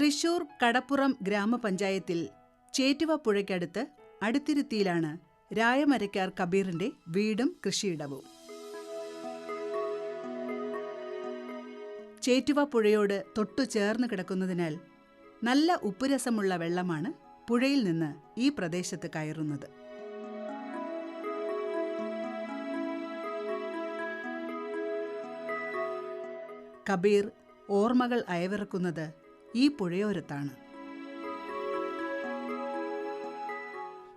തൃശൂർ കടപ്പുറം ഗ്രാമപഞ്ചായത്തിൽ ചേറ്റുവ പുഴയ്ക്കടുത്ത് അടുത്തിരുത്തിയിലാണ് രായമരക്കാർ കബീറിന്റെ വീടും കൃഷിയിടവും. ചേറ്റുവ പുഴയോട് തൊട്ടു ചേർന്ന് കിടക്കുന്നതിനാൽ നല്ല ഉപ്പുരസമുള്ള വെള്ളമാണ് പുഴയിൽ നിന്ന് ഈ പ്രദേശത്ത് കയറുന്നത്. കബീർ ഓർമ്മകൾ അയവിറക്കുന്നത് ഈ പുഴയോരത്താണ്.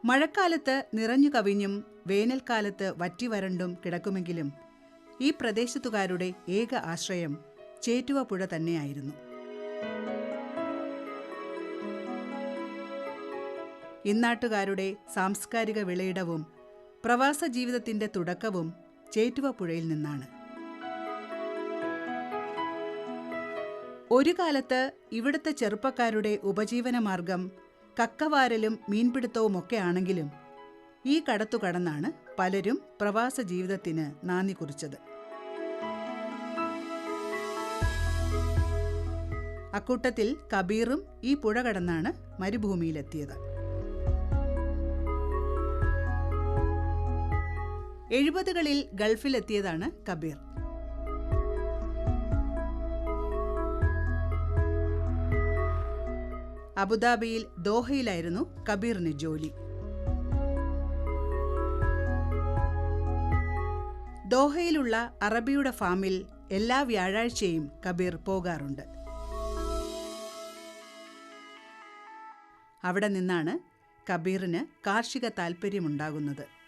മഴക്കാലത്ത് നിറഞ്ഞു കവിഞ്ഞും വേനൽക്കാലത്ത് വറ്റിവരണ്ടും കിടക്കുമെങ്കിലും ഈ പ്രദേശത്തുകാരുടെ ഏക ആശ്രയം ചേറ്റുവ പുഴ തന്നെയായിരുന്നു. ഇന്നാട്ടുകാരുടെ സാംസ്കാരിക വിളയിടവും പ്രവാസ ജീവിതത്തിന്റെ തുടക്കവും ചേറ്റുവ പുഴയിൽ നിന്നാണ്. ഒരു കാലത്ത് ഇവിടുത്തെ ചെറുപ്പക്കാരുടെ ഉപജീവനമാർഗം കക്കവാരലും മീൻപിടുത്തവുമൊക്കെ ആണെങ്കിലും ഈ കടത്തു കടന്നാണ് പലരും പ്രവാസ ജീവിതത്തിന് നാന്ദി കുറിച്ചത്. അക്കൂട്ടത്തിൽ കബീറും ഈ പുഴ കടന്നാണ് മരുഭൂമിയിലെത്തിയത്. എഴുപതുകളിൽ ഗൾഫിലെത്തിയതാണ് കബീർ. അബുദാബിയിൽ ദോഹയിലായിരുന്നു കബീറിന് ജോലി. ദോഹയിലുള്ള അറബിയുടെ ഫാമിൽ എല്ലാ വ്യാഴാഴ്ചയും കബീർ പോകാറുണ്ട്. അവിടെ നിന്നാണ് കബീറിന് കാർഷിക താൽപ്പര്യമുണ്ടാകുന്നത്.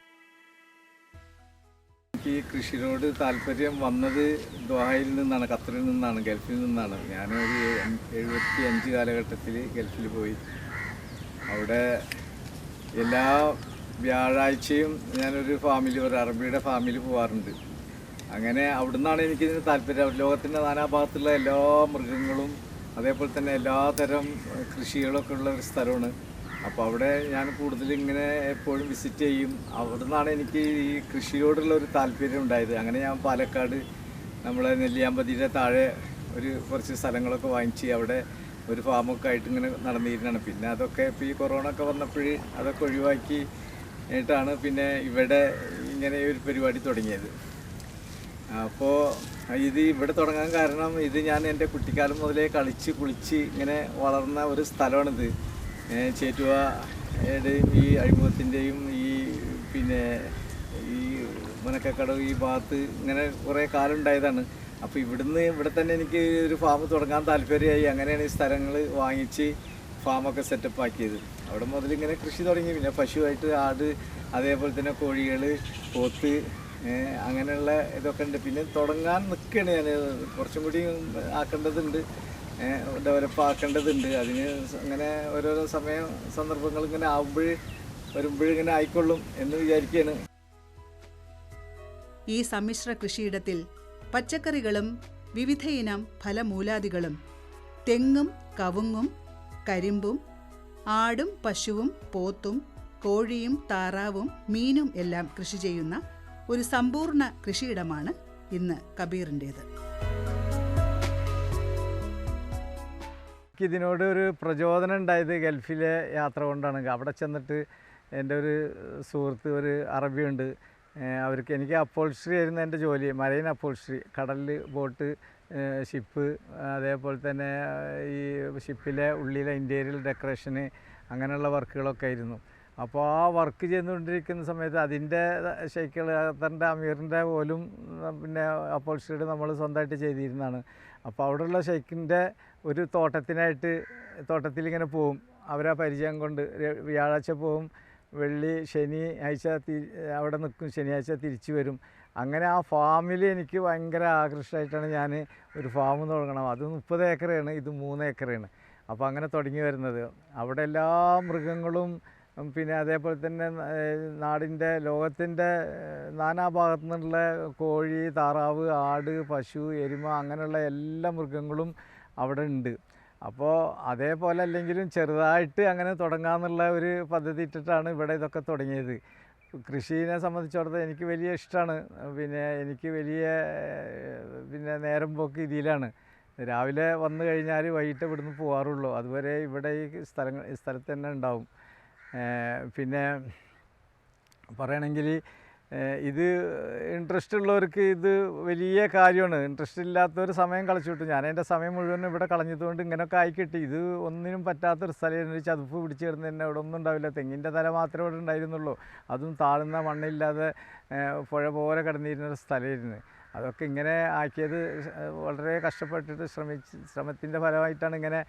എനിക്ക് ഈ കൃഷിയോട് താല്പര്യം വന്നത് ദോഹയിൽ നിന്നാണ് ഖത്തറിൽ നിന്നാണ് ഗൾഫിൽ നിന്നാണ്. ഞാനൊരു എഴുപത്തി അഞ്ച് കാലഘട്ടത്തിൽ ഗൾഫിൽ പോയി. അവിടെ എല്ലാ വ്യാഴാഴ്ചയും ഞാനൊരു ഫാമിലി ഒരു അറബിയുടെ ഫാമിലി പോകാറുണ്ട് അങ്ങനെ അവിടെ നിന്നാണ് എനിക്കിതിന് താല്പര്യം. ലോകത്തിന്റെ നാനാഭാഗത്തുള്ള എല്ലാ മൃഗങ്ങളും അതേപോലെ തന്നെ എല്ലാതരം കൃഷികളൊക്കെ ഉള്ള ഒരു സ്ഥലമാണ്. അപ്പോൾ അവിടെ ഞാൻ കൂടുതൽ ഇങ്ങനെ എപ്പോഴും വിസിറ്റ് ചെയ്യും. അവിടെ നിന്നാണ് എനിക്ക് ഈ കൃഷിയോടുള്ള ഒരു താല്പര്യം ഉണ്ടായത്. അങ്ങനെ ഞാൻ പാലക്കാട് നമ്മളെ നെല്ലിയാമ്പതിയുടെ താഴെ ഒരു കുറച്ച് സ്ഥലങ്ങളൊക്കെ വാങ്ങിച്ച് അവിടെ ഒരു ഫാമൊക്കെ ആയിട്ട് ഇങ്ങനെ നടന്നിരുന്നതാണ്. പിന്നെ അതൊക്കെ ഇപ്പോൾ ഈ കൊറോണ ഒക്കെ വന്നപ്പോൾ അതൊക്കെ ഒഴിവാക്കി ആയിട്ടാണ് പിന്നെ ഇവിടെ ഇങ്ങനെ ഒരു പരിപാടി തുടങ്ങിയത്. അപ്പോൾ ഇത് ഇവിടെ തുടങ്ങാൻ കാരണം ഇത് ഞാൻ എന്റെ കുട്ടിക്കാലം മുതലേ കളിച്ച് കുളിച്ച് ഇങ്ങനെ വളർന്ന ഒരു സ്ഥലമാണിത്. ചേറ്റുവയുടെയും ഈ അഴിമുഖത്തിന്റെയും ഈ പിന്നെ ഈ മുനക്കക്കടവ് ഈ ഭാഗത്ത് ഇങ്ങനെ കുറേ കാലം ഉണ്ടായതാണ് അപ്പോൾ ഇവിടുന്ന് ഇവിടെ തന്നെ എനിക്ക് ഒരു ഫാം തുടങ്ങാൻ താല്പര്യമായി. അങ്ങനെയാണ് ഈ സ്ഥലങ്ങൾ വാങ്ങിച്ച് ഫാമൊക്കെ സെറ്റപ്പ് ആക്കിയത്. അവിടെ മുതൽ ഇങ്ങനെ കൃഷി തുടങ്ങി. പിന്നെ പശുവായിട്ട് ആട് അതേപോലെ തന്നെ കോഴികൾ പോത്ത് അങ്ങനെയുള്ള ഇതൊക്കെ ഉണ്ട്. പിന്നെ തുടങ്ങാൻ നിൽക്കുകയാണ് ഞാൻ കുറച്ചും കൂടി ആക്കേണ്ടതുണ്ട്. ഡെവലപ്പ് ആക്കേണ്ടതുണ്ട് അതിന് അങ്ങനെ ഓരോരോ സമയ സന്ദർഭങ്ങൾ ഇങ്ങനെ ആവുമ്പോഴ് വരുമ്പോഴിങ്ങനെ ആയിക്കൊള്ളും എന്ന് വിചാരിക്കുകയാണ് ഈ സമ്മിശ്ര കൃഷിയിടത്തിൽ പച്ചക്കറികളും വിവിധയിനം ഫലമൂലാദികളും തെങ്ങും കവുങ്ങും കരിമ്പും ആടും പശുവും പോത്തും കോഴിയും താറാവും മീനും എല്ലാം കൃഷി ചെയ്യുന്ന ഒരു സമ്പൂർണ കൃഷിയിടമാണ് ഇന്ന് കബീറിന്റേത്. ഇതിനോട് ഒരു പ്രചോദനം ഉണ്ടായത് ഗൾഫിലെ യാത്ര കൊണ്ടാണ്. അവിടെ ചെന്നിട്ട് എന്റെ ഒരു സുഹൃത്ത് ഒരു അറബിയുണ്ട്. അവർക്ക് എനിക്ക് അപ്പോൾസ്ട്രി ആയിരുന്നു എന്റെ ജോലി. മറൈൻ അപ്പോൾസ്ട്രി കടലിൽ ബോട്ട് ഷിപ്പ് അതേപോലെ തന്നെ ഈ ഷിപ്പിലെ ഉള്ളിലെ ഇന്റീരിയൽ ഡെക്കറേഷന് അങ്ങനെയുള്ള വർക്കുകളൊക്കെ ആയിരുന്നു. അപ്പോൾ ആ വർക്ക് ചെയ്തുകൊണ്ടിരിക്കുന്ന സമയത്ത് അതിന്റെ ഷെയ്ക്കുകൾ തന്റെ അമീറിന്റെ പോലും പിന്നെ അപ്പോൾസ്ട്രിയുടെ നമ്മൾ സ്വന്തമായിട്ട് ചെയ്തിരുന്നതാണ്. അപ്പോൾ അവിടെയുള്ള ഷെയ്ക്കിന്റെ ഒരു തോട്ടത്തിനായിട്ട് തോട്ടത്തിൽ ഇങ്ങനെ പോവും. അവരെ പരിചയം കൊണ്ട് വ്യാഴാഴ്ച പോവും വെള്ളി ശനി ആഴ്ച അവിടെ നിൽക്കും ശനിയാഴ്ച തിരിച്ചു വരും. അങ്ങനെ ആ ഫാമിൽ എനിക്ക് ഭയങ്കര ആകർഷമായിട്ടാണ് ഞാൻ ഒരു ഫാം തുടങ്ങണം. അത് മുപ്പത് ഏക്കറാണ് ഇത് മൂന്ന് ഏക്കറാണ്. അപ്പോൾ അങ്ങനെ തുടങ്ങി വരുന്നത്. അവിടെ എല്ലാ മൃഗങ്ങളും പിന്നെ അതേപോലെ തന്നെ നാടിന്റെ ലോകത്തിന്റെ നാനാഭാഗത്തു നിന്നുള്ള കോഴി താറാവ് ആട് പശു എരുമ അങ്ങനെയുള്ള എല്ലാ മൃഗങ്ങളും അവിടെ ഉണ്ട് അപ്പോൾ അതേപോലെ അല്ലെങ്കിലും ചെറുതായിട്ട് അങ്ങനെ തുടങ്ങാമെന്നുള്ള ഒരു പദ്ധതി ഇട്ടിട്ടാണ് ഇവിടെ ഇതൊക്കെ തുടങ്ങിയത്. കൃഷിയെ സംബന്ധിച്ചിടത്തോളം എനിക്ക് വലിയ ഇഷ്ടമാണ് പിന്നെ എനിക്ക് വലിയ പിന്നെ നേരം പോക്ക് ഇതിലാണ്. രാവിലെ വന്നു കഴിഞ്ഞാൽ വൈകിട്ട് ഇവിടുന്ന് പോകാറുള്ളൂ അതുവരെ ഇവിടെ ഈ സ്ഥലങ്ങൾ സ്ഥലത്ത് തന്നെ ഉണ്ടാവും. പിന്നെ പറയണമെങ്കിൽ ഇത് ഇൻട്രസ്റ്റ് ഉള്ളവർക്ക് ഇത് വലിയ കാര്യമാണ്. ഇൻട്രസ്റ്റ് ഇല്ലാത്തവർ സമയം കളിച്ചു വിട്ടു. ഞാൻ എന്റെ സമയം മുഴുവൻ ഇവിടെ കളഞ്ഞതുകൊണ്ട് ഇങ്ങനെയൊക്കെ ആയി കിട്ടി. ഇത് ഒന്നിനും പറ്റാത്തൊരു സ്ഥലം ഒരു ചതുപ്പ് പിടിച്ച് കിടന്ന് തന്നെ ഇവിടെ ഒന്നും ഉണ്ടാവില്ല. തെങ്ങിന്റെ തല മാത്രമേ ഇവിടെ ഉണ്ടായിരുന്നുള്ളൂ. അതും താഴ്ന്ന മണ്ണില്ലാതെ പുഴ പോലെ കിടന്നിരുന്ന ഒരു സ്ഥലമായിരുന്നു. അതൊക്കെ ഇങ്ങനെ ആക്കിയത് വളരെ കഷ്ടപ്പെട്ടിട്ട് ശ്രമിച്ച് ശ്രമത്തിന്റെ ഫലമായിട്ടാണ് ഇങ്ങനെ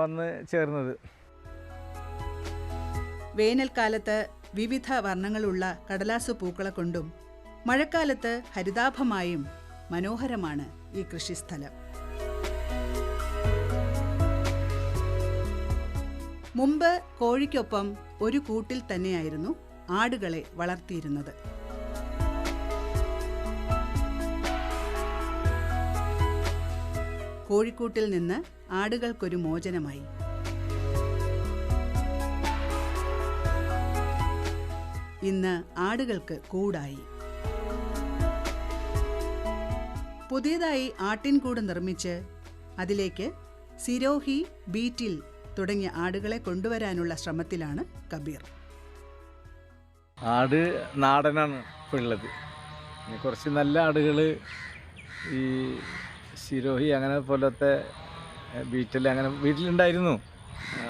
വന്ന് ചേർന്നത്. വേനൽക്കാലത്ത് വിവിധ വർണങ്ങളുള്ള കടലാസു പൂക്കളെ കൊണ്ടും മഴക്കാലത്ത് ഹരിതാഭമായും മനോഹരമാണ് ഈ കൃഷിസ്ഥലം. മുമ്പ് കോഴിക്കൊപ്പം ഒരു കൂട്ടിൽ തന്നെയായിരുന്നു ആടുകളെ വളർത്തിയിരുന്നത്. കോഴിക്കൂട്ടിൽ നിന്ന് ആടുകൾക്കൊരു മോചനമായി. ഇന്ന് ആടുകൾക്ക് കൂടായി. പുതിയതായി ആട്ടിൻകൂട് നിർമ്മിച്ച് അതിലേക്ക് സിരോഹി ബീറ്റിൽ തുടങ്ങിയ ആടുകളെ കൊണ്ടുവരാനുള്ള ശ്രമത്തിലാണ് കബീർ. ആട് നാടനാണ് ഉള്ളത്. കുറച്ച് നല്ല ആടുകൾ ഈ സിരോഹി അങ്ങനെ പോലത്തെ ബീറ്റൽ അങ്ങനെ വീട്ടിലുണ്ടായിരുന്നു.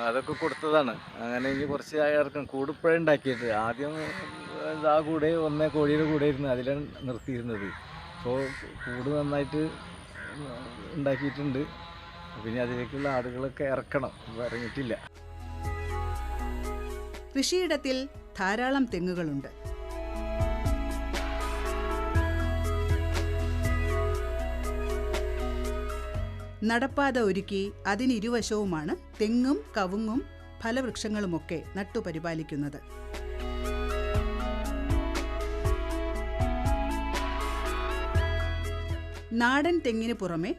അതൊക്കെ കൊടുത്തതാണ്. അങ്ങനെ ഇനി കുറച്ച് ഇറക്കും കൂടുപ്പഴ ഉണ്ടാക്കിയിട്ട് ആദ്യം ആ കൂടെ ഒന്നേ കോഴിയുടെ കൂടെ ഇരുന്ന് അതിലാണ് നിർത്തിയിരുന്നത്. ഇപ്പോൾ കൂട് നന്നായിട്ട് ഉണ്ടാക്കിയിട്ടുണ്ട്. പിന്നെ അതിലേക്കുള്ള ആടുകളൊക്കെ ഇറക്കണം. ഇറങ്ങിയിട്ടില്ല. കൃഷിയിടത്തിൽ ധാരാളം തെങ്ങുകളുണ്ട്. നടപ്പാത ഒരുക്കി അതിനിരുവശവുമാണ് തെങ്ങും കവുങ്ങും ഫലവൃക്ഷങ്ങളുമൊക്കെ നട്ടുപരിപാലിക്കുന്നത്. നാടൻ തെങ്ങിന് പുറമെ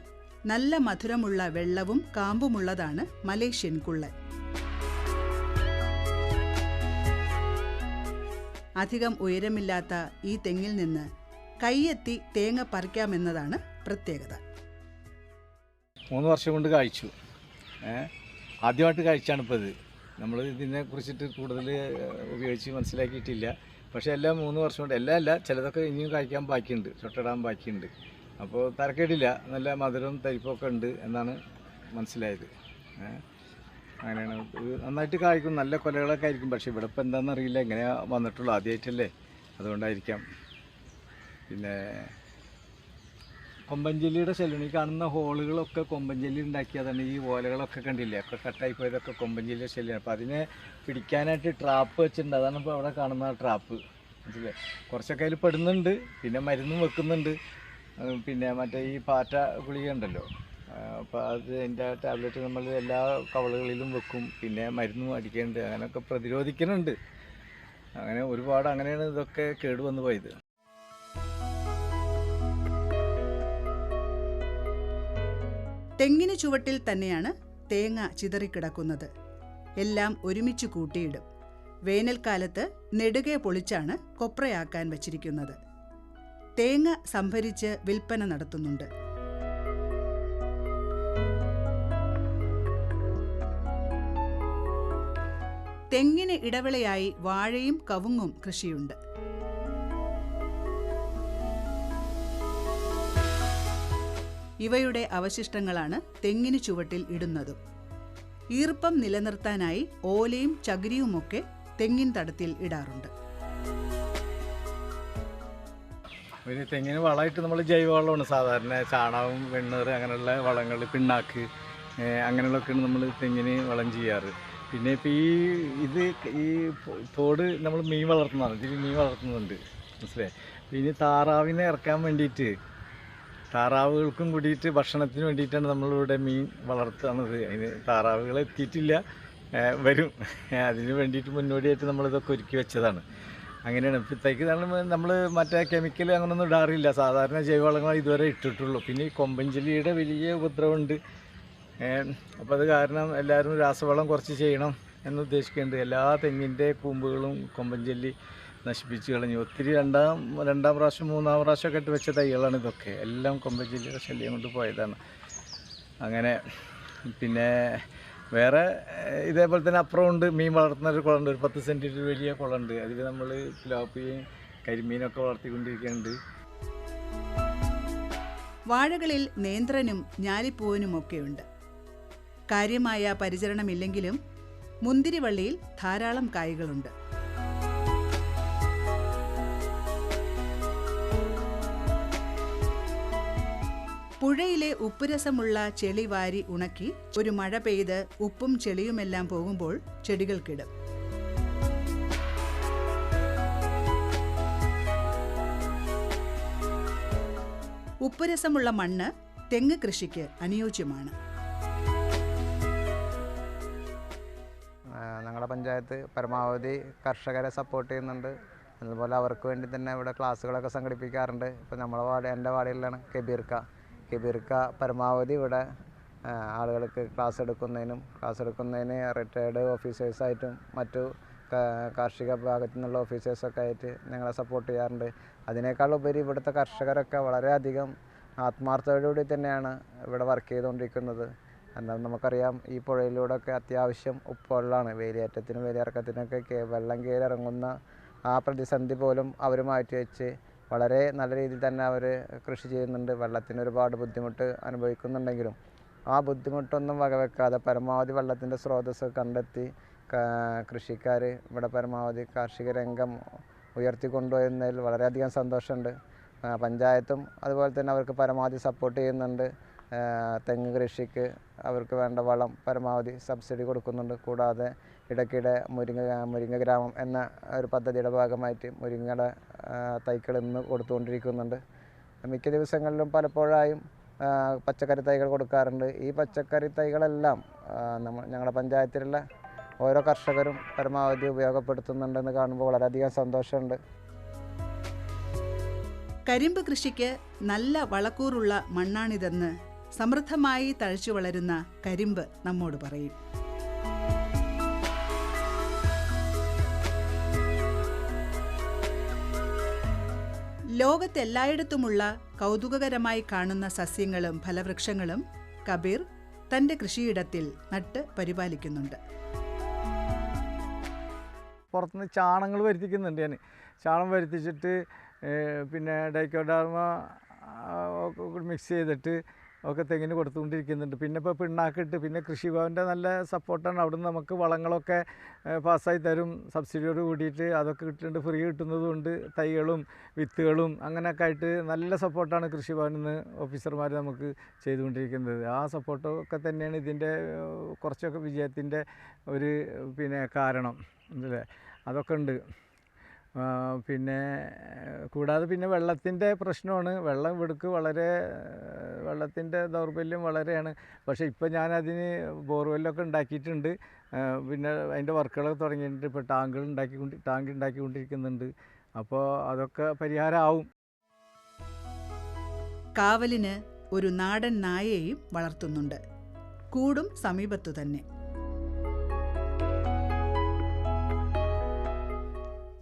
നല്ല മധുരമുള്ള വെള്ളവും കാമ്പുമുള്ളതാണ് മലേഷ്യൻ കുള്ളൻ. അധികം ഉയരമില്ലാത്ത ഈ തെങ്ങിൽ നിന്ന് കൈയെത്തി തേങ്ങ പറിക്കാമെന്നതാണ് പ്രത്യേകത. മൂന്ന് വർഷം കൊണ്ട് കഴിച്ചു. ഏ? ആദ്യമായിട്ട് കഴിച്ചാണ് ഇപ്പോൾ ഇത്. നമ്മൾ ഇതിനെ കുറിച്ചിട്ട് കൂടുതൽ ഉപയോഗിച്ച് മനസ്സിലാക്കിയിട്ടില്ല. പക്ഷേ എല്ലാം മൂന്ന് വർഷം കൊണ്ട് എല്ലാം അല്ല ചിലതൊക്കെ ഇനിയും കഴിക്കാൻ ബാക്കിയുണ്ട്. ചൊട്ടിടാൻ ബാക്കിയുണ്ട്. അപ്പോൾ തരക്കേടില്ല. നല്ല മധുരവും തരിപ്പൊക്കെ ഉണ്ട് എന്നാണ് മനസ്സിലായത്. അങ്ങനെയാണ്. നന്നായിട്ട് കായ്ക്കും. നല്ല കൊലകളൊക്കെ ആയിരിക്കും. പക്ഷേ ഇവിടെ ഇപ്പോൾ എന്താണെന്ന് അറിയില്ല. എങ്ങനെ വന്നിട്ടുള്ളൂ ആദ്യമായിട്ടല്ലേ അതുകൊണ്ടായിരിക്കാം. പിന്നെ കൊമ്പഞ്ചെല്ലിയുടെ ഈ കാണുന്ന ഹോളുകളൊക്കെ കൊമ്പഞ്ചെല്ലി ഉണ്ടാക്കിയതാണ് ഈ ഓലകളൊക്കെ കണ്ടില്ലേ? ഒക്കെ കട്ടായി പോയതൊക്കെ കൊമ്പഞ്ചെല്ലിയുടെ ശല്യമാണ് അപ്പോൾ അതിനെ പിടിക്കാനായിട്ട് ട്രാപ്പ് വെച്ചിട്ടുണ്ട്. അതാണ് ഇപ്പോൾ അവിടെ കാണുന്ന ട്രാപ്പ് മനസ്സിലെ കുറച്ചൊക്കെ അതിൽ പെടുന്നുണ്ട്. പിന്നെ മരുന്നും വെക്കുന്നുണ്ട്. പിന്നെ മറ്റേ ഈ പാറ്റ ഗുളിക ഉണ്ടല്ലോ അപ്പോൾ അത് അതിന്റെ ടാബ്ലറ്റ് നമ്മൾ എല്ലാ കവളുകളിലും വെക്കും. പിന്നെ മരുന്നും അടിക്കുന്നുണ്ട് അങ്ങനെയൊക്കെ പ്രതിരോധിക്കുന്നുണ്ട്. അങ്ങനെ ഒരുപാട് അങ്ങനെയാണ് ഇതൊക്കെ കേടുവന്ന് പോയത്. തെങ്ങിന് ചുവട്ടിൽ തന്നെയാണ് തേങ്ങ ചിതറിക്കിടക്കുന്നത്. എല്ലാം ഒരുമിച്ച് കൂട്ടിയിടും. വേനൽക്കാലത്ത് നെടുകെ പൊളിച്ചാണ് കൊപ്രയാക്കാൻ വച്ചിരിക്കുന്നത്. തേങ്ങ സംഭരിച്ച് വിൽപ്പന നടത്തുന്നുണ്ട്. തെങ്ങിന് ഇടവേളയായി വാഴയും കവുങ്ങും കൃഷിയുണ്ട്. ഇവയുടെ അവശിഷ്ടങ്ങളാണ് തെങ്ങിന് ചുവട്ടിൽ ഇടുന്നതും. ഈർപ്പം നിലനിർത്താനായി ഓലയും ചകിരിയുമൊക്കെ തെങ്ങിൻ തടത്തിൽ ഇടാറുണ്ട്. പിന്നെ തെങ്ങിന് വളമായിട്ട് നമ്മൾ ജൈവവളമാണ്. സാധാരണ ചാണകം വെണ്ണീർ അങ്ങനെയുള്ള വളങ്ങൾ പിണ്ണാക്ക് അങ്ങനെയുള്ളതൊക്കെയാണ് നമ്മൾ തെങ്ങിന് വളം ചെയ്യാറ്. പിന്നെ ഇപ്പോൾ ഈ ഇത് ഈ തോട് നമ്മൾ മീൻ വളർത്തുന്നതാണ്. ഇതിൽ മീൻ വളർത്തുന്നുണ്ട്. മനസ്സിലായി? പിന്നെ താറാവിനെ ഇറക്കാൻ വേണ്ടിയിട്ട് താറാവുകൾക്കും കൂടിയിട്ട് ഭക്ഷണത്തിന് വേണ്ടിയിട്ടാണ് നമ്മളിവിടെ മീൻ വളർത്തുന്നത്. അതിന് താറാവുകൾ എത്തിയിട്ടില്ല. വരും. അതിന് വേണ്ടിയിട്ട് മുന്നോടിയായിട്ട് നമ്മളിതൊക്കെ ഒരുക്കി വെച്ചതാണ്. അങ്ങനെയാണ്. ഇപ്പോഴത്തേക്ക് നമ്മൾ മറ്റേ കെമിക്കൽ അങ്ങനെയൊന്നും ഇടാറില്ല. സാധാരണ ജൈവവളങ്ങൾ ഇതുവരെ ഇട്ടിട്ടുള്ളൂ. പിന്നെ ഈ കൊമ്പഞ്ചലിയുടെ വലിയ ഉപദ്രവമുണ്ട്. അപ്പോൾ അത് കാരണം എല്ലാവരും രാസവളം കുറച്ച് ചെയ്യണം എന്ന് ഉദ്ദേശിക്കുന്നുണ്ട്. എല്ലാ തെങ്ങിന്റെ കൂമ്പുകളും കൊമ്പഞ്ചെല്ലി നശിപ്പിച്ച് കളഞ്ഞു. ഒത്തിരി രണ്ടാം രണ്ടാം പ്രാവശ്യം മൂന്നാം പ്രാവശ്യമൊക്കെ ഇട്ട് വെച്ച തൈകളാണ് ഇതൊക്കെ. എല്ലാം കൊമ്പഞ്ചെല്ലിയുടെ ശല്യം കൊണ്ട് പോയതാണ്. അങ്ങനെ പിന്നെ വേറെ ഇതേപോലെ തന്നെ അപ്പുറം ഉണ്ട് മീൻ വളർത്തുന്ന ഒരു കുളമുണ്ട്. ഒരു പത്ത് സെന്റിമീറ്റർ വലിയ കുളമുണ്ട്. അതിൽ നമ്മൾ പിലോപ്പിയും കരിമീനൊക്കെ വളർത്തിക്കൊണ്ടിരിക്കുന്നുണ്ട്. വാഴകളിൽ നേന്ത്രനും ഞാലിപ്പൂവനുമൊക്കെയുണ്ട്. കാര്യമായ പരിചരണമില്ലെങ്കിലും മുന്തിരിവള്ളിയിൽ ധാരാളം കായ്കളുണ്ട്. പുഴയിലെ ഉപ്പുരസമുള്ള ചെളി വാരി ഉണക്കി ഒരു മഴ പെയ്ത് ഉപ്പും ചെളിയുമെല്ലാം പോകുമ്പോൾ ചെടികൾക്കിടും. ഉപ്പുരസമുള്ള മണ്ണ് തെങ്ങ് കൃഷിക്ക് അനുയോജ്യമാണ്. ഞങ്ങളുടെ പഞ്ചായത്ത് പരമാവധി കർഷകരെ സപ്പോർട്ട് ചെയ്യുന്നുണ്ട്. അതുപോലെ അവർക്ക് വേണ്ടി തന്നെ ഇവിടെ ക്ലാസ്സുകളൊക്കെ സംഘടിപ്പിക്കാറുണ്ട്. ഇപ്പോൾ നമ്മളെ വാർഡ് എന്റെ വാർഡിലാണ് കെബീർക്ക കെബീർക്ക പരമാവധി ഇവിടെ ആളുകൾക്ക് ക്ലാസ് എടുക്കുന്നതിനും ക്ലാസ് എടുക്കുന്നതിന് റിട്ടയർഡ് ഓഫീസേഴ്സായിട്ടും മറ്റു കാർഷിക ഭാഗത്തു നിന്നുള്ള ഓഫീസേഴ്സൊക്കെ ആയിട്ട് ഞങ്ങളെ സപ്പോർട്ട് ചെയ്യാറുണ്ട്. അതിനേക്കാൾ ഉപരി ഇവിടുത്തെ കർഷകരൊക്കെ വളരെയധികം ആത്മാർത്ഥതയോടുകൂടി തന്നെയാണ് ഇവിടെ വർക്ക് ചെയ്തുകൊണ്ടിരിക്കുന്നത്. എന്നാൽ നമുക്കറിയാം ഈ പുഴയിലൂടെയൊക്കെ അത്യാവശ്യം ഉപ്പുവെള്ളമാണ്. വേലിയേറ്റത്തിനും വേലിയിറക്കത്തിനൊക്കെ വെള്ളം കയറി ഇറങ്ങുന്ന ആ പ്രതിസന്ധി പോലും അവർ മാറ്റി വെച്ച് വളരെ നല്ല രീതിയിൽ തന്നെ അവർ കൃഷി ചെയ്യുന്നുണ്ട്. വെള്ളത്തിന് ഒരുപാട് ബുദ്ധിമുട്ട് അനുഭവിക്കുന്നുണ്ടെങ്കിലും ആ ബുദ്ധിമുട്ടൊന്നും വകവെക്കാതെ പരമാവധി വെള്ളത്തിന്റെ സ്രോതസ്സ് കണ്ടെത്തി കൃഷിക്കാർ ഇവിടെ പരമാവധി കാർഷിക രംഗം ഉയർത്തിക്കൊണ്ടുവരുന്നതിൽ വളരെയധികം സന്തോഷമുണ്ട്. പഞ്ചായത്തും അതുപോലെ തന്നെ അവർക്ക് പരമാവധി സപ്പോർട്ട് ചെയ്യുന്നുണ്ട്. തെങ്ങ് കൃഷിക്ക് അവർക്ക് വേണ്ട വളം പരമാവധി സബ്സിഡി കൊടുക്കുന്നുണ്ട്. കൂടാതെ ഇടയ്ക്കിടെ മുരിങ്ങ മുരിങ്ങ ഗ്രാമം എന്ന ഒരു പദ്ധതിയുടെ ഭാഗമായിട്ട് മുരിങ്ങയുടെ തൈകൾ ഇന്ന് കൊടുത്തുകൊണ്ടിരിക്കുന്നുണ്ട്. മിക്ക ദിവസങ്ങളിലും പലപ്പോഴായും പച്ചക്കറി തൈകൾ കൊടുക്കാറുണ്ട്. ഈ പച്ചക്കറി തൈകളെല്ലാം നമ്മൾ ഞങ്ങളുടെ പഞ്ചായത്തിലുള്ള ഓരോ കർഷകരും പരമാവധി ഉപയോഗപ്പെടുത്തുന്നുണ്ടെന്ന് കാണുമ്പോൾ വളരെയധികം സന്തോഷമുണ്ട്. കരിമ്പ് കൃഷിക്ക് നല്ല വളക്കൂറുള്ള മണ്ണാണിതെന്ന് സമൃദ്ധമായി തഴച്ചു വളരുന്ന കരിമ്പ് നമ്മോട് പറയും. ലോകത്തെല്ലായിടത്തുമുള്ള കൗതുകകരമായി കാണുന്ന സസ്യങ്ങളും ഫലവൃക്ഷങ്ങളും കബീർ തന്റെ കൃഷിയിടത്തിൽ നട്ട് പരിപാലിക്കുന്നുണ്ട്. പുറത്തുനിന്ന് ചാണങ്ങൾ വരുത്തിക്കുന്നുണ്ട് ഞാൻ. ചാണം വരുത്തിച്ചിട്ട് പിന്നെ ഡൈക്കോഡാർമ മിക്സ് ചെയ്തിട്ട് ഒക്കെ തെങ്ങിന് കൊടുത്തുകൊണ്ടിരിക്കുന്നുണ്ട്. പിന്നെ ഇപ്പോൾ പിണ്ണാക്കിട്ട് പിന്നെ കൃഷിഭവന്റെ നല്ല സപ്പോർട്ടാണ്. അവിടുന്ന് നമുക്ക് വളങ്ങളൊക്കെ പാസ്സായി തരും. സബ്സിഡിയോട് കൂടിയിട്ട് അതൊക്കെ കിട്ടുന്നുണ്ട്. ഫ്രീ കിട്ടുന്നതുകൊണ്ട് തൈകളും വിത്തുകളും അങ്ങനെയൊക്കെ ആയിട്ട് നല്ല സപ്പോർട്ടാണ് കൃഷിഭവനിൽ നിന്ന് ഓഫീസർമാർ നമുക്ക് ചെയ്തുകൊണ്ടിരിക്കുന്നത്. ആ സപ്പോർട്ടൊക്കെ തന്നെയാണ് ഇതിന്റെ കുറച്ചൊക്കെ വിജയത്തിന്റെ ഒരു പിന്നെ കാരണം. അല്ലേ? അതൊക്കെ ഉണ്ട്. പിന്നെ കൂടാതെ പിന്നെ വെള്ളത്തിന്റെ പ്രശ്നമാണ്. വെള്ളം ഇവിടേക്ക് വളരെ വെള്ളത്തിന്റെ ദൗർബല്യം വളരെയാണ്. പക്ഷേ ഇപ്പോൾ ഞാനതിന് ബോർവെല്ലൊക്കെ ഉണ്ടാക്കിയിട്ടുണ്ട്. പിന്നെ അതിന്റെ വർക്കുകളൊക്കെ തുടങ്ങിയിട്ടുണ്ട്. ഇപ്പോൾ ടാങ്കുകൾ ഉണ്ടാക്കിക്കൊണ്ട് ടാങ്ക് ഉണ്ടാക്കിക്കൊണ്ടിരിക്കുന്നുണ്ട് അപ്പോൾ അതൊക്കെ പരിഹാരമാവും. കാവലിന് ഒരു നാടൻ നായയെയും വളർത്തുന്നുണ്ട്. കൂടും സമീപത്തു തന്നെ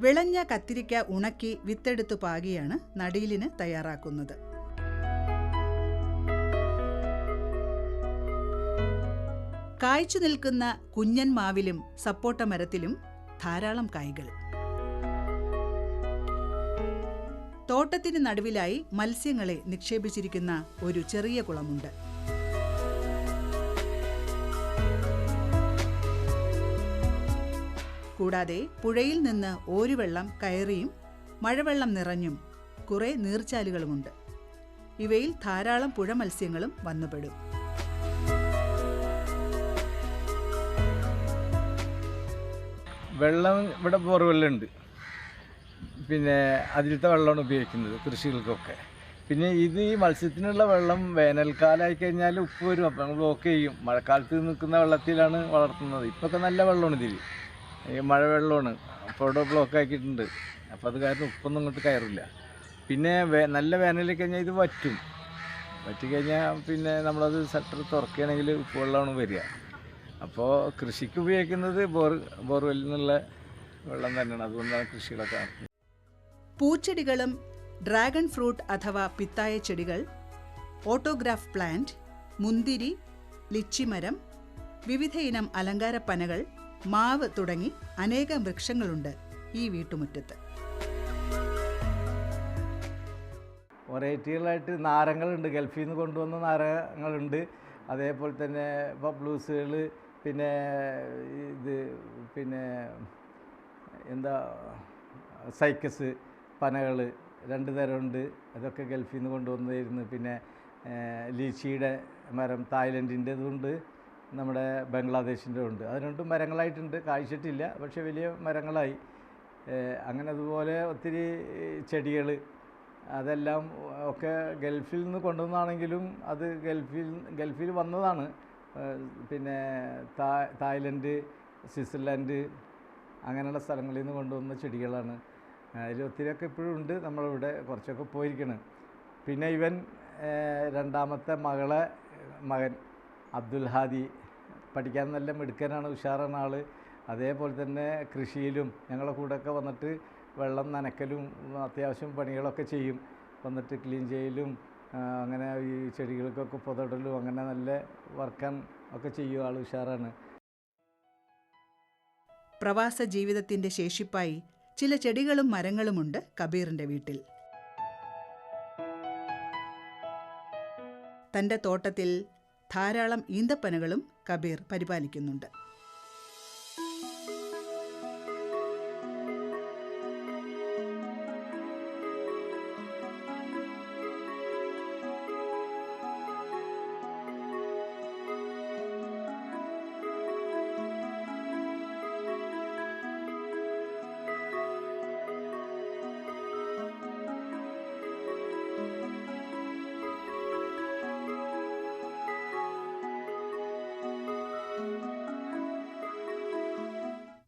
വിളഞ്ഞ കത്തിരിക്ക ഉണക്കി വിത്തെടുത്തു പാകിയാണ് നടീലിന് തയ്യാറാക്കുന്നത്. കായ്ച്ചു നിൽക്കുന്ന കുഞ്ഞൻ മാവിലും സപ്പോട്ട മരത്തിലും ധാരാളം കായ്കൾ. തോട്ടത്തിന് നടുവിലായി മത്സ്യങ്ങളെ നിക്ഷേപിച്ചിരിക്കുന്ന ഒരു ചെറിയ കുളമുണ്ട്. കൂടാതെ പുഴയിൽ നിന്ന് ഓരുവെള്ളം കയറിയും മഴവെള്ളം നിറഞ്ഞും കുറെ നീർച്ചാലുകളുമുണ്ട്. ഇവയിൽ ധാരാളം പുഴ മത്സ്യങ്ങളും വന്നുപെടും. വെള്ളം ഇവിടെ ബോർവെല്ലുണ്ട്. പിന്നെ അതിലത്തെ വെള്ളമാണ് ഉപയോഗിക്കുന്നത് കൃഷികൾക്കൊക്കെ. പിന്നെ ഇത് ഈ മത്സ്യത്തിനുള്ള വെള്ളം വേനൽക്കാലമായി കഴിഞ്ഞാൽ ഉപ്പ് വരും. അപ്പം നമ്മൾ ബ്ലോക്ക് ചെയ്യും. മഴക്കാലത്ത് നിൽക്കുന്ന വെള്ളത്തിലാണ് വളർത്തുന്നത്. ഇപ്പൊക്കെ നല്ല വെള്ളമാണ് ഇതിൽ ഈ മഴവെള്ളമാണ് അപ്പോൾ ബ്ലോക്ക് ആക്കിയിട്ടുണ്ട്. അപ്പോൾ അത് കാരണം ഉപ്പൊന്നും ഇങ്ങോട്ട് കയറില്ല. പിന്നെ നല്ല വേനലിൽ കഴിഞ്ഞാൽ ഇത് വറ്റും. വറ്റിക്കഴിഞ്ഞാൽ പിന്നെ നമ്മളത് ഷട്ടർ തുറക്കുകയാണെങ്കിൽ ഉപ്പ് വെള്ളമാണ് വരിക. അപ്പോൾ കൃഷിക്ക് ഉപയോഗിക്കുന്നത് ബോർ ബോർവെല്ലിൽ നിന്നുള്ള വെള്ളം തന്നെയാണ്. അതുകൊണ്ടാണ് കൃഷികളൊക്കെ പൂച്ചെടികളും ഡ്രാഗൺ ഫ്രൂട്ട് അഥവാ പിത്തായ ചെടികൾ ഓട്ടോഗ്രാഫ് പ്ലാന്റ് മുന്തിരി ലിച്ചിമരം വിവിധയിനം അലങ്കാരപ്പനകൾ മാവ് തുടങ്ങി അനേകം വൃക്ഷങ്ങളുണ്ട് ഈ വീട്ടുമുറ്റത്ത്. വെറൈറ്റികളായിട്ട് നാരങ്ങളുണ്ട് ഗൾഫിൽ നിന്ന് കൊണ്ടുവന്ന നാരങ്ങളുണ്ട് അതേപോലെ തന്നെ ബ്ലൂസുകൾ പിന്നെ ഇത് പിന്നെ എന്താ സൈക്കസ് പനകൾ രണ്ട് തരമുണ്ട്. അതൊക്കെ ഗൾഫിൽ നിന്ന് കൊണ്ടുവന്നതായിരുന്നു പിന്നെ ലീച്ചിയുടെ മരം തായ്ലൻഡിന്റെ ഇതുണ്ട് നമ്മുടെ ബംഗ്ലാദേശിന്റെ ഉണ്ട്. അത് രണ്ടും മരങ്ങളായിട്ടുണ്ട്. കായ്ച്ചിട്ടില്ല പക്ഷേ വലിയ മരങ്ങളായി. അങ്ങനെ അതുപോലെ ഒത്തിരി ചെടികൾ അതെല്ലാം ഒക്കെ ഗൾഫിൽ നിന്ന് കൊണ്ടുവന്നാണെങ്കിലും അത് ഗൾഫിൽ ഗൾഫിൽ വന്നതാണ്. പിന്നെ തായ് തായ്ലൻഡ് സ്വിറ്റ്സർലാൻഡ് അങ്ങനെയുള്ള സ്ഥലങ്ങളിൽ നിന്ന് കൊണ്ടുവന്ന ചെടികളാണ്. അതിൽ ഒത്തിരിയൊക്കെ ഇപ്പോഴും ഉണ്ട്. നമ്മളിവിടെ കുറച്ചൊക്കെ പോയിരിക്കണം. പിന്നെ ഇവൻ രണ്ടാമത്തെ മകളെ മകൻ അബ്ദുൽ ഹാദി പഠിക്കാൻ നല്ല മിടുക്കനാണ് ഉഷാറാണ് ആൾ അതേപോലെ തന്നെ കൃഷിയിലും ഞങ്ങളുടെ കൂടെയൊക്കെ വന്നിട്ട് വെള്ളം നനക്കലും അത്യാവശ്യം പണികളൊക്കെ ചെയ്യും. വന്നിട്ട് ക്ലീൻ ചെയ്യലും അങ്ങനെ ഈ ചെടികൾക്കൊക്കെ പുതടലും അങ്ങനെ നല്ല വർക്കാൻ ഒക്കെ ചെയ്യും ആൾ ഉഷാറാണ്. പ്രവാസ ജീവിതത്തിന്റെ ശേഷിപ്പായി ചില ചെടികളും മരങ്ങളുമുണ്ട് കബീറിന്റെ വീട്ടിൽ. തന്റെ തോട്ടത്തിൽ ധാരാളം ഈന്തപ്പനകളും കബീർ പരിപാലിക്കുന്നുണ്ട്